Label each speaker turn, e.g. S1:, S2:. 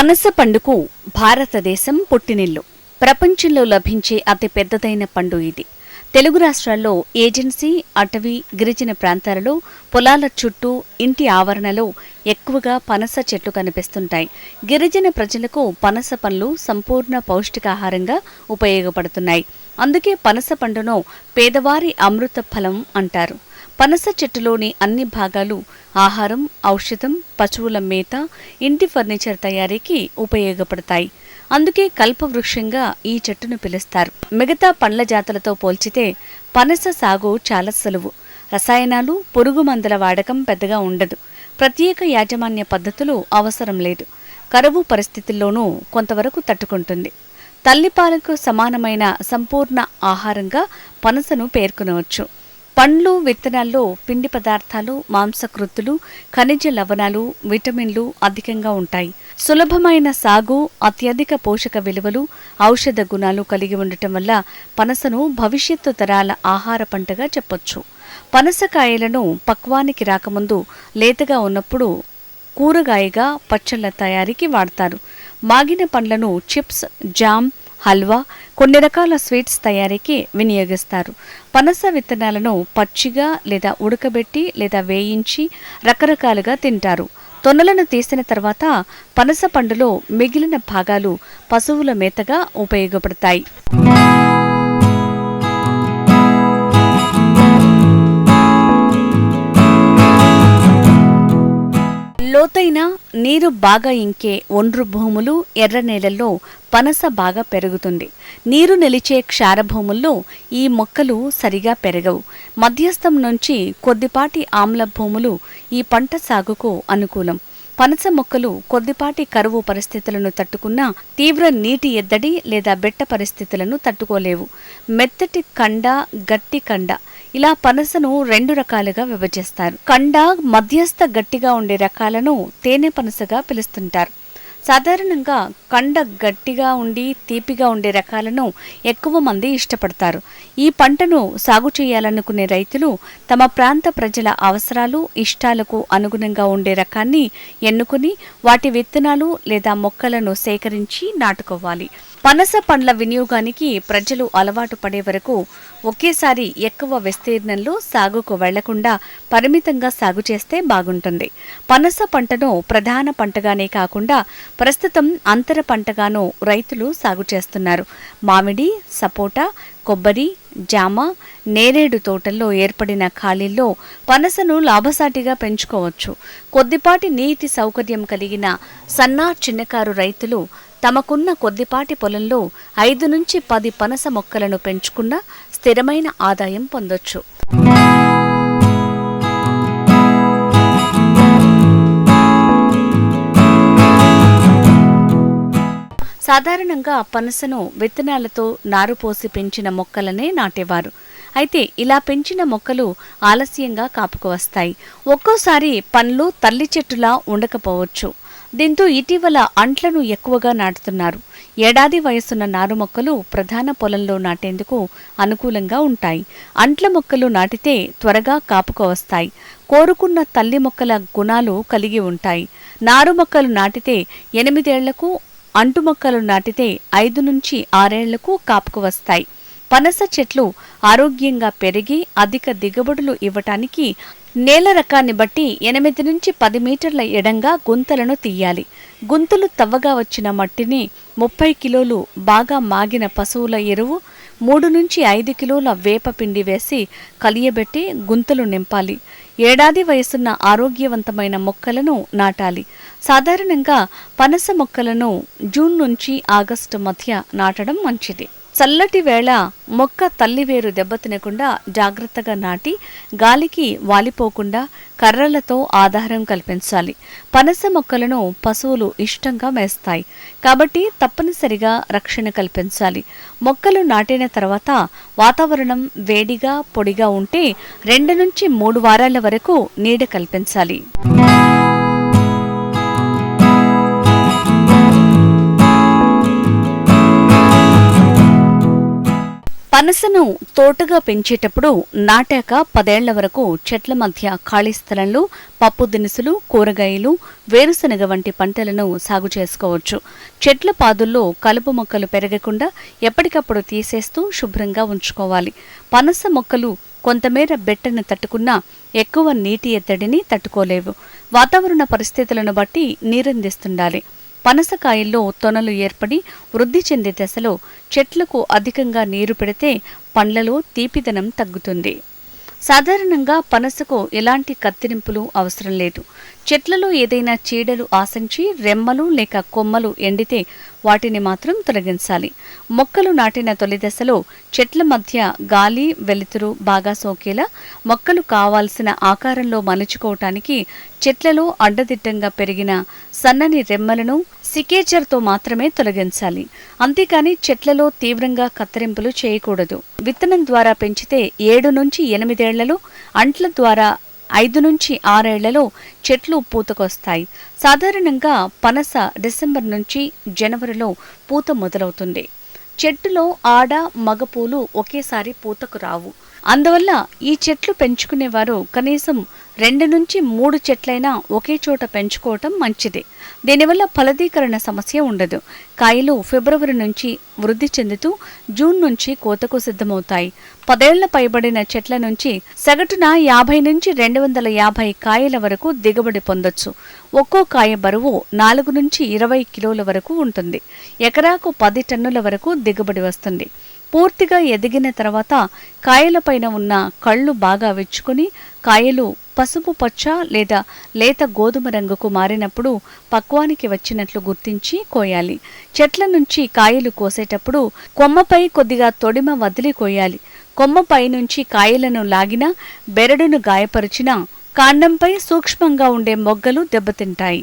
S1: పనస పండుకు భారతదేశం పుట్టినిల్లు. ప్రపంచంలో లభించే అతి పెద్దదైన పండు ఇది. తెలుగు రాష్ట్రాల్లో ఏజెన్సీ అటవీ గిరిజన ప్రాంతాలలో పొలాల చుట్టూ ఇంటి ఆవరణలో ఎక్కువగా పనస చెట్లు కనిపిస్తుంటాయి. గిరిజన ప్రజలకు పనస పండ్లు సంపూర్ణ పౌష్టికాహారంగా ఉపయోగపడుతున్నాయి. అందుకే పనస పండును పేదవారి అమృత ఫలం అంటారు. పనస చెట్టులోని అన్ని భాగాలు ఆహారం ఔషధం పశువుల మేత ఇంటి ఫర్నిచర్ తయారీకి ఉపయోగపడతాయి. అందుకే కల్పవృక్షంగా ఈ చెట్టును పిలుస్తారు. మిగతా పండ్ల జాతులతో పోల్చితే పనస సాగు చాలా సులువు. రసాయనాలు పురుగు మందుల వాడకం పెద్దగా ఉండదు. ప్రత్యేక యాజమాన్య పద్ధతులు అవసరం లేదు. కరువు పరిస్థితుల్లోనూ కొంతవరకు తట్టుకుంటుంది. తల్లిపాలకు సమానమైన సంపూర్ణ ఆహారంగా పనసను పేర్కొనవచ్చు. పండ్లు విత్తనాల్లో పిండి పదార్థాలు మాంసకృత్తులు ఖనిజ లవణాలు విటమిన్లు అధికంగా ఉంటాయి. సులభమైన సాగు అత్యధిక పోషక విలువలు ఔషధ గుణాలు కలిగి ఉండటం వల్ల పనసను భవిష్యత్తు తరాల ఆహార పంటగా చెప్పొచ్చు. పనసకాయలను పక్వానికి రాకముందు లేతగా ఉన్నప్పుడు కూరగాయగా పచ్చళ్ళ తయారీకి వాడతారు. మాగిన పండ్లను చిప్స్ జామ్ హల్వా కొన్ని రకాల స్వీట్స్ తయారీకి వినియోగిస్తారు. పనస విత్తనాలను పచ్చిగా లేదా ఉడకబెట్టి లేదా వేయించి రకరకాలుగా తింటారు. తొనలను తీసిన తర్వాత పనస పండులో మిగిలిన భాగాలు పశువుల మేతగా ఉపయోగపడతాయి. నీరు బాగా ఇంకే ఒండ్రు భూములు ఎర్ర నేలల్లో పనస బాగా పెరుగుతుంది. నీరు నిలిచే క్షారభూముల్లో ఈ మొక్కలు సరిగా పెరగవు. మధ్యస్థం నుంచి కొద్దిపాటి ఆమ్ల భూములు ఈ పంట సాగుకు అనుకూలం. పనస మొక్కలు కొద్దిపాటి కరువు పరిస్థితులను తట్టుకున్న తీవ్ర నీటి ఎద్దడి లేదా బెట్ట పరిస్థితులను తట్టుకోలేవు. మెత్తటి కండ గట్టి కండ ఇలా పనసను రెండు రకాలుగా విభజిస్తారు. కండ మధ్యస్థ గట్టిగా ఉండే రకాలను తేనె పనసగా పిలుస్తుంటారు. సాధారణంగా కండ గట్టిగా ఉండి తీపిగా ఉండే రకాలను ఎక్కువ మంది ఇష్టపడతారు. ఈ పంటను సాగు చేయాలనుకునే రైతులు తమ ప్రాంత ప్రజల అవసరాలు ఇష్టాలకు అనుగుణంగా ఉండే రకాన్ని ఎన్నుకుని వాటి విత్తనాలు లేదా మొక్కలను సేకరించి నాటుకోవాలి. పనస పండ్ల వినియోగానికి ప్రజలు అలవాటు పడే వరకు ఒకేసారి ఎక్కువ విస్తీర్ణంలో సాగుకు వెళ్ళకుండా పరిమితంగా సాగు చేస్తే బాగుంటుంది. పనస పంటను ప్రధాన పంటగానే కాకుండా ప్రస్తుతం అంతర పంటగానూ రైతులు సాగు చేస్తున్నారు. మామిడి సపోటా కొబ్బరి జామ నేరేడు తోటల్లో ఏర్పడిన ఖాళీల్లో పనసను లాభసాటిగా పెంచుకోవచ్చు. కొద్దిపాటి నీటి సౌకర్యం కలిగిన సన్నా చిన్నకారు రైతులు తమకున్న కొద్దిపాటి పొలంలో ఐదు నుంచి పది పనస మొక్కలను పెంచుకున్న స్థిరమైన ఆదాయం పొందొచ్చు. సాధారణంగా పనసను విత్తనాలతో నారు పోసి పెంచిన మొక్కలనే నాటేవారు. అయితే ఇలా పెంచిన మొక్కలు ఆలస్యంగా కాపుకు వస్తాయి. ఒక్కోసారి పండ్లు తల్లి చెట్టులా ఉండకపోవచ్చు. దీంతో ఇటీవల అంట్లను ఎక్కువగా నాటుతున్నారు. ఏడాది వయసున్న నారు మొక్కలు ప్రధాన పొలంలో నాటేందుకు అనుకూలంగా ఉంటాయి. అంట్ల మొక్కలు నాటితే త్వరగా కాపుకు వస్తాయి. కోరుకున్న తల్లి మొక్కల గుణాలు కలిగి ఉంటాయి. నారు మొక్కలు నాటితే ఎనిమిదేళ్ళకు అంటు మొక్కలు నాటితే ఐదు నుంచి ఆరేళ్ళకు కాపుకు వస్తాయి. పనస చెట్లు ఆరోగ్యంగా పెరిగి అధిక దిగుబడులు ఇవ్వటానికి నేల రకాన్ని బట్టి ఎనిమిది నుంచి పది మీటర్ల ఎడంగా గుంతలను తీయాలి. గుంతలు తవ్వగా వచ్చిన మట్టిని ముప్పై కిలోలు బాగా మాగిన పశువుల ఎరువు మూడు నుంచి ఐదు కిలోల వేప పిండి వేసి కలియబెట్టి గుంతలు నింపాలి. ఏడాది వయసున్న ఆరోగ్యవంతమైన మొక్కలను నాటాలి. సాధారణంగా పనస మొక్కలను జూన్ నుంచి ఆగస్టు మధ్య నాటడం మంచిది. చల్లటి వేళ మొక్క తల్లివేరు దెబ్బతినకుండా జాగ్రత్తగా నాటి గాలికి వాలిపోకుండా కర్రలతో ఆధారం కల్పించాలి. పనస మొక్కలను పశువులు ఇష్టంగా మేస్తాయి. కాబట్టి తప్పనిసరిగా రక్షణ కల్పించాలి. మొక్కలు నాటిన తర్వాత వాతావరణం వేడిగా పొడిగా ఉంటే రెండు నుంచి మూడు వారాల వరకు నీడ కల్పించాలి. పనసను తోటగా పెంచేటప్పుడు నాటాక పదేళ్ళ వరకు చెట్ల మధ్య ఖాళీ స్థలంలో పప్పు దినుసులు కూరగాయలు వేరుశనగ వంటి పంటలను సాగు చేసుకోవచ్చు. చెట్ల పాదుల్లో కలుపు మొక్కలు పెరగకుండా ఎప్పటికప్పుడు తీసేస్తూ శుభ్రంగా ఉంచుకోవాలి. పనస మొక్కలు కొంతమేర బెట్టను తట్టుకున్నా ఎక్కువ నీటి ఎత్తడిని తట్టుకోలేవు. వాతావరణ పరిస్థితులను బట్టి నీరందిస్తుండాలి. పనసకాయల్లో తొనలు ఏర్పడి వృద్ధి చెందే దశలో చెట్లకు అధికంగా నీరు పెడితే పండ్లలో తీపిదనం తగ్గుతుంది. సాధారణంగా పనసకు ఎలాంటి కత్తిరింపులు అవసరం లేదు. చెట్లలో ఏదైనా చీడలు ఆశించి రెమ్మలు లేక కొమ్మలు ఎండితే వాటిని మాత్రం తొలగించాలి. మొక్కలు నాటిన తొలి దశలో చెట్ల మధ్య గాలి వెలుతురు బాగా సోకేలా మొక్కలు కావాల్సిన ఆకారంలో మలుచుకోవటానికి చెట్లలో అడ్డదిట్టంగా పెరిగిన సన్నని రెమ్మలను సికేచర్తో మాత్రమే తొలగించాలి. అంతేకాని చెట్లలో తీవ్రంగా కత్తిరింపులు చేయకూడదు. విత్తనం ద్వారా పెంచితే ఏడు నుంచి ఎనిమిదేళ్ళలో అంట్ల ద్వారా ఐదు నుంచి ఆరేళ్ళలో చెట్లు పూతకొస్తాయి. సాధారణంగా పనస డిసెంబర్ నుంచి జనవరిలో పూత మొదలవుతుంది. చెట్టులో ఆడ మగ పూలు ఒకేసారి పూతకు రావు. అందువల్ల ఈ చెట్లు పెంచుకునేవారు కనీసం రెండు నుంచి మూడు చెట్లైనా ఒకే చోట పెంచుకోవటం మంచిది. దీనివల్ల ఫలదీకరణ సమస్య ఉండదు. కాయలు ఫిబ్రవరి నుంచి వృద్ధి చెందుతూ జూన్ నుంచి కోతకు సిద్ధమవుతాయి. పదేళ్ళ పైబడిన చెట్ల నుంచి సగటున యాభై నుంచి రెండు వందల యాభై కాయల వరకు దిగుబడి పొందొచ్చు. ఒక్కో కాయ బరువు నాలుగు నుంచి ఇరవై కిలోల వరకు ఉంటుంది. ఎకరాకు పది టన్నుల వరకు దిగుబడి వస్తుంది. పూర్తిగా ఎదిగిన తర్వాత కాయలపైన ఉన్న కళ్ళు బాగా విచ్చుకుని కాయలు పసుపు పచ్చ లేదా లేత గోధుమ రంగుకు మారినప్పుడు పక్వానికి వచ్చినట్లు గుర్తించి కోయాలి. చెట్ల నుంచి కాయలు కోసేటప్పుడు కొమ్మపై కొద్దిగా తొడిమ వదిలి కోయాలి. కొమ్మపై నుంచి కాయలను లాగినా బెరడును గాయపరిచినా కాండంపై సూక్ష్మంగా ఉండే మొగ్గలు దెబ్బతింటాయి.